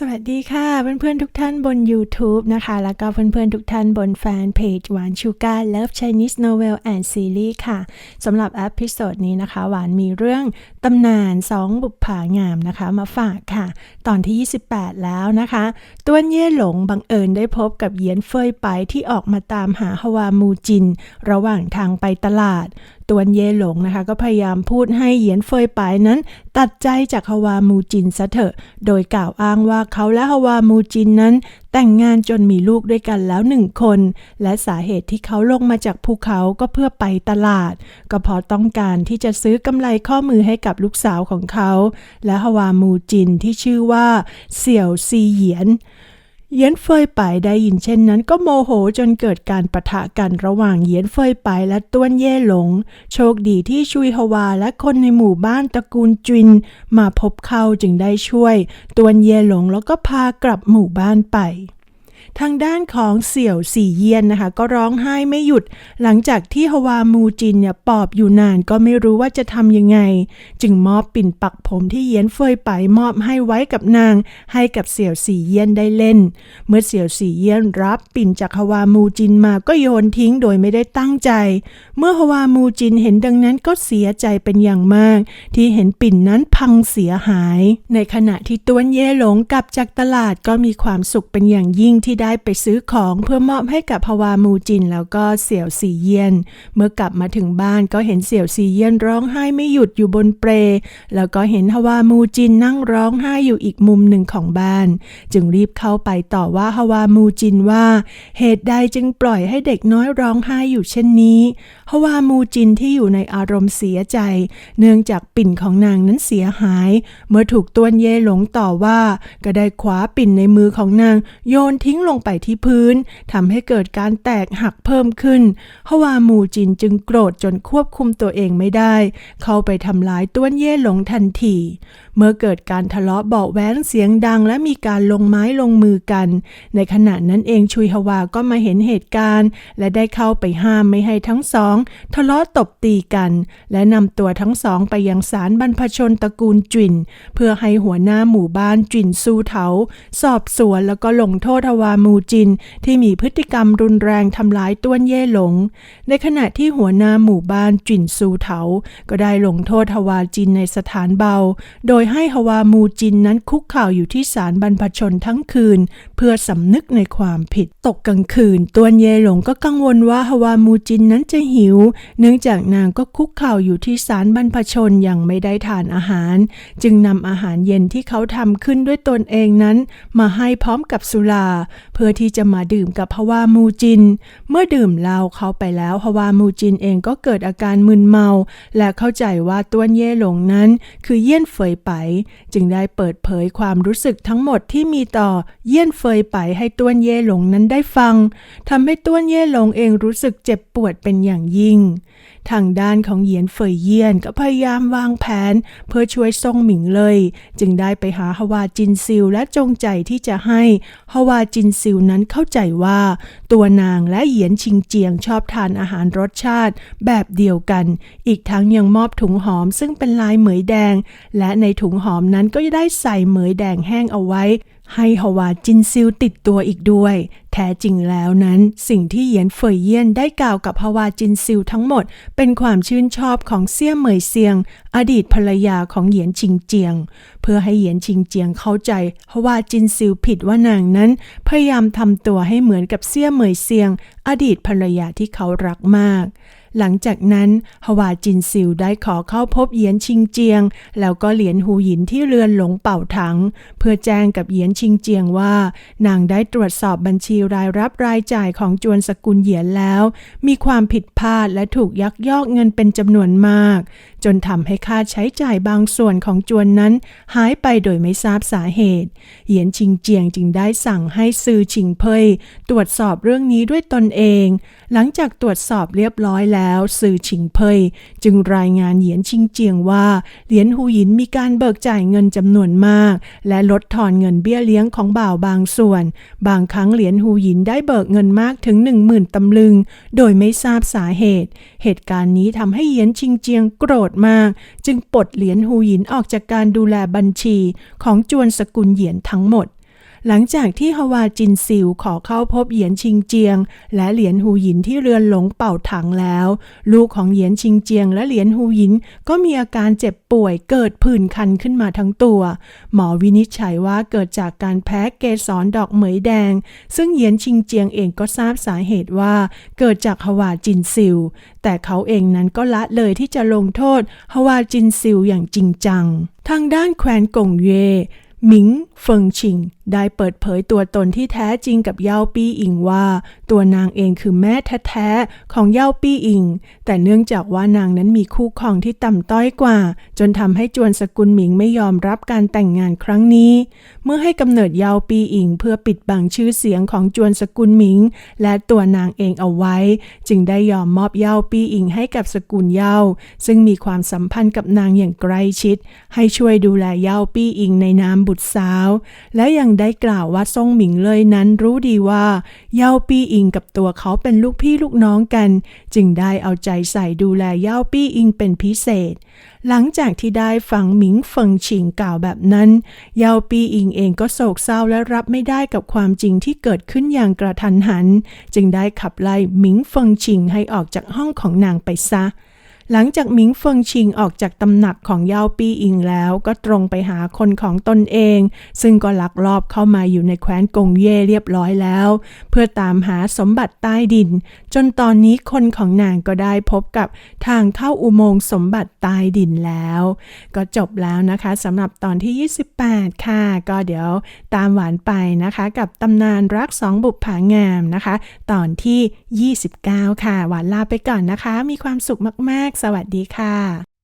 สวัสดีค่ะเพื่อนๆทุกท่านบน YouTube นะคะ แล้วก็เพื่อนๆทุกท่านบนแฟนเพจหวานชูการ Love Chinese Novel and Series ค่ะสำหรับอพิโซดนี้นะคะ หวานมีเรื่องตำนานสองบุปผางามนะคะ มาฝากค่ะ ตอนที่ 28 แล้วนะคะต้วนเย่หลงบังเอิญได้พบกับเหยียนเฟยไปที่ออกมาตามหาฮวามูจิน ระหว่างทางไปตลาดตวนเย่หลงนะคะ ก็พยายามพูดให้เหยียนเฟยไปนั้น ตัดใจจากฮวามูจินซะเถอะ โดยกล่าวอ้างว่าเขาและฮาวามูจินนั้น แต่งงานจนมีลูกด้วยกันแล้วหนึ่งคน และสาเหตุที่เขาลงมาจากภูเขาก็เพื่อไปตลาด ก็เพราะต้องการที่จะซื้อกำไรข้อมือให้กับลูกสาวของเขา และฮาวามูจินที่ชื่อว่าเสี่ยวซีเหยียน เยียนเฟยไปได้ยินเช่นนั้นก็โมโหจนเกิดการปะทะกันระหว่างเยียนเฟยไปและต้วนเย่หลง โชคดีที่ชุยฮวาและคนในหมู่บ้านตระกูลจิน มาพบเขาจึงได้ช่วยต้วนเย่หลงแล้วก็พากลับหมู่บ้านไป ทางด้านของเสี่ยวสี่เยียนนะคะ ก็ร้องไห้ไม่หยุด หลังจากที่ฮวามูจินเนี่ยปอบอยู่นานก็ไม่รู้ว่าจะทำยังไง จึงมอบปิ่นปักผมที่เยียนเฟยไปมอบให้ไว้กับนาง ให้กับเสี่ยวสี่เยียนได้เล่น เมื่อเสี่ยวสี่เยียนรับปิ่นจากฮวามูจินมาก็โยนทิ้งโดยไม่ได้ตั้งใจ เมื่อฮวามูจินเห็นดังนั้นก็เสียใจเป็นอย่างมาก ที่เห็นปิ่นนั้นพังเสียหาย ในขณะที่ต้วนเย่หลงกลับจากตลาดก็มีความสุขเป็นอย่างยิ่งที่ได้ไปซื้อของเพื่อมอบให้กับฮวามูจิน แล้วก็เสี่ยวซีเยียน เมื่อกลับมาถึงบ้านก็เห็นเสี่ยวซีเยียนร้องไห้ไม่หยุดอยู่บนเปลแล้วก็เห็นฮวามูจินนั่งร้องไห้อยู่อีกมุมหนึ่งของบ้าน จึงรีบเข้าไปต่อว่าฮวามูจินว่า เหตุใดจึงปล่อยให้เด็กน้อยร้องไห้อยู่เช่นนี้ฮวามูจินที่อยู่ในอารมณ์เสียใจ เนื่องจากปิ่นของนางนั้นเสียหาย เมื่อถูกตวนเย่หลงต่อว่า ก็ได้คว้าปิ่นในมือของนาง โยนทิ้งลงไปที่พื้นทำให้เกิดการแตกหักเพิ่มขึ้นฮวามูจินจึงโกรธจนควบคุมตัวเองไม่ได้ เข้าไปทำร้ายต้วนเย่หลงทันที เมื่อเกิดการทะเลาะเบาะแว้งเสียงดัง และมีการลงไม้ลงมือกัน ในขณะนั้นเองชุยฮวาก็มาเห็นเหตุการณ์ และได้เข้าไปห้ามไม่ให้ทั้งสอง ทะเลาะตบตีกัน และนำตัวทั้งสองไปยังศาลบรรพชนตระกูลจินเพื่อให้หัวหน้าหมู่บ้านจินซูเถา สอบสวนแล้วก็ลงโทษฮวามูจิน ที่มีพฤติกรรมรุนแรงทำร้ายต้วนเย่หลง ในขณะที่หัวหน้าหมู่บ้านจินซูเถา ก็ได้ลงโทษฮวาจินในสถานเบา โดยให้ฮวามูจินนั้นคุกเข่าอยู่ที่ศาลบรรพชนทั้งคืน เพื่อสำนึกในความผิดตกกลางคืนต้วนเยหลงก็กังวลว่าฮวามูจินนั้นจะหิว เนื่องจากนางก็คุกเข่าอยู่ที่ศาลบรรพชนยังไม่ได้ทานอาหาร จึงนำอาหารเย็นที่เขาทำขึ้นด้วยตนเองนั้น มาให้พร้อมกับสุรา เพื่อที่จะมาดื่มกับฮวามูจิน เมื่อดื่มเหล้าเขาไปแล้วฮวามูจินเองก็เกิดอาการมึนเมา และเข้าใจว่าต้วนเยหลงนั้น คือเยี่ยนเฟยไปจึงได้เปิดเผยความรู้สึกทั้งหมดที่มีต่อเยี่ยนเฟยไปให้ต้วนเย่หลงนั้นได้ฟังทำให้ต้วนเย่หลงเองรู้สึกเจ็บปวดเป็นอย่างยิ่ง ทางด้านของเหยียนเฟยเยียนก็พยายามวางแผน เพื่อช่วยซ่งหมิงเลย จึงได้ไปหาฮวาจินซิลและจงใจที่จะให้ฮวาจินซิลนั้นเข้าใจว่า ตัวนางและเหยียนชิงเจียงชอบทานอาหารรสชาติแบบเดียวกัน อีกทั้งยังมอบถุงหอมซึ่งเป็นลายเหมยแดง และในถุงหอมนั้นก็ได้ใส่เหมยแดงแห้งเอาไว้ ให้ฮวาจินซิลติดตัวอีกด้วย แท้จริงแล้วนั้น สิ่งที่เหยียนเฟยเยี่ยนได้กล่าวกับฮวาจินซิลทั้งหมด เป็นความชื่นชอบของเซี่ยเหมยเซียง อดีตภรรยาของเหยียนชิงเจียง เพื่อให้เหยียนชิงเจียงเข้าใจฮวาจินซิลผิดว่านางนั้น พยายามทำตัวให้เหมือนกับเซี่ยเหมยเซียง อดีตภรรยาที่เขารักมากหลังจากนั้นฮวาจินซิลได้ขอเข้าพบเหยียนชิงเจียง แล้วก็เหรียญหูหยินที่เรือนหลงเป่าถัง เพื่อแจ้งกับเหยียนชิงเจียงว่า นางได้ตรวจสอบบัญชีรายรับรายจ่ายของจวนสกุลเหยียนแล้ว มีความผิดพลาดและถูกยักยอกเงินเป็นจำนวนมาก จนทำให้ค่าใช้จ่ายบางส่วนของจวนนั้น หายไปโดยไม่ทราบสาเหตุ เหยียนชิงเจียงจึงได้สั่งให้ซือชิงเพยตรวจสอบเรื่องนี้ด้วยตนเอง หลังจากตรวจสอบเรียบร้อยแล้วแล้วซื่อชิงเพยจึงรายงานเหยียนชิงเจียงว่า เหรียญหูหยินมีการเบิกจ่ายเงินจำนวนมาก และลดทอนเงินเบี้ยเลี้ยงของบ่าวบางส่วน บางครั้งเหรียญหูหยินได้เบิกเงินมากถึง 1 0,000ตำลึง โดยไม่ทราบสาเหตุ เหตุการณ์นี้ทำให้เหยียนชิงเจียงโกรธมาก จึงปลดเหรียญหูหยินออกจากการดูแลบัญชีของจวนสกุลเหยียนทั้งหมด หลังจากที่ฮวาจินซิวขอเข้าพบเหยียนชิงเจียง และเหรียญหูหยินที่เรือนหลงเป่าถังแล้ว ลูกของเหยียนชิงเจียงและเหรียญหูหยินก็มีอาการเจ็บป่วยเกิดผื่นคันขึ้นมาทั้งตัว หมอวินิจฉัยว่าเกิดจากการแพ้เกสรดอกเหมยแดง ซึ่งเหยียนชิงเจียงเองก็ทราบสาเหตุว่า เกิดจากฮวาจินซิวแต่เขาเองนั้นก็ละเลยที่จะลงโทษฮวาจินซิวอย่างจริงจัง ทางด้านแคว้นกงเย่หมิงเฟิงชิงได้เปิดเผยตัวตนที่แท้จริงกับเย่าปี้อิงว่า ตัวนางเองคือแม่แท้ๆของเย่าปี้อิง แต่เนื่องจากว่านางนั้นมีคู่ครองที่ต่ำต้อยกว่า จนทำให้จวนสกุลหมิงไม่ยอมรับการแต่งงานครั้งนี้ เมื่อให้กำเนิดเย่าปี้อิง เพื่อปิดบังชื่อเสียงของจวนสกุลหมิง และตัวนางเองเอาไว้ จึงได้ยอมมอบเย่าปี้อิงให้กับสกุลเย่าซึ่งมีความสัมพันธ์กับนางอย่างใกล้ชิด ให้ช่วยดูแลเย่าปี้อิงในนามบุตรสาวและยังได้กล่าวว่าซ่งหมิงเลยนั้นรู้ดีว่าเย่าปี้อิงกับตัวเขาเป็นลูกพี่ลูกน้องกัน จึงได้เอาใจใส่ดูแลเย่าปี้อิงเป็นพิเศษ หลังจากที่ได้ฟังหมิงเฟิงชิงกล่าวแบบนั้น เย่าปีอิงเองก็โศกเศร้าและรับไม่ได้กับความจริงที่เกิดขึ้นอย่างกระทันหัน จึงได้ขับไล่หมิงเฟิงชิงให้ออกจากห้องของนางไปซะ หลังจากหมิงเฟิงชิงออกจากตำหนักของเยาปีอิงแล้ว ก็ตรงไปหาคนของตนเอง ซึ่งก็ลักลอบเข้ามาอยู่ในแคว้นกงเย่เรียบร้อยแล้ว เพื่อตามหาสมบัติใต้ดิน จนตอนนี้คนของนางก็ได้พบกับทางเข้าอุโมงค์สมบัติใต้ดินแล้ว ก็จบแล้วนะคะสำหรับตอนที่ 28 ค่ะ ก็เดี๋ยวตามหวานไปนะคะ กับตำนานรักสองบุปผางามนะคะ ตอนที่ 29 ค่ะ หวานลาไปก่อนนะคะ มีความสุขมากๆสวัสดีค่ะ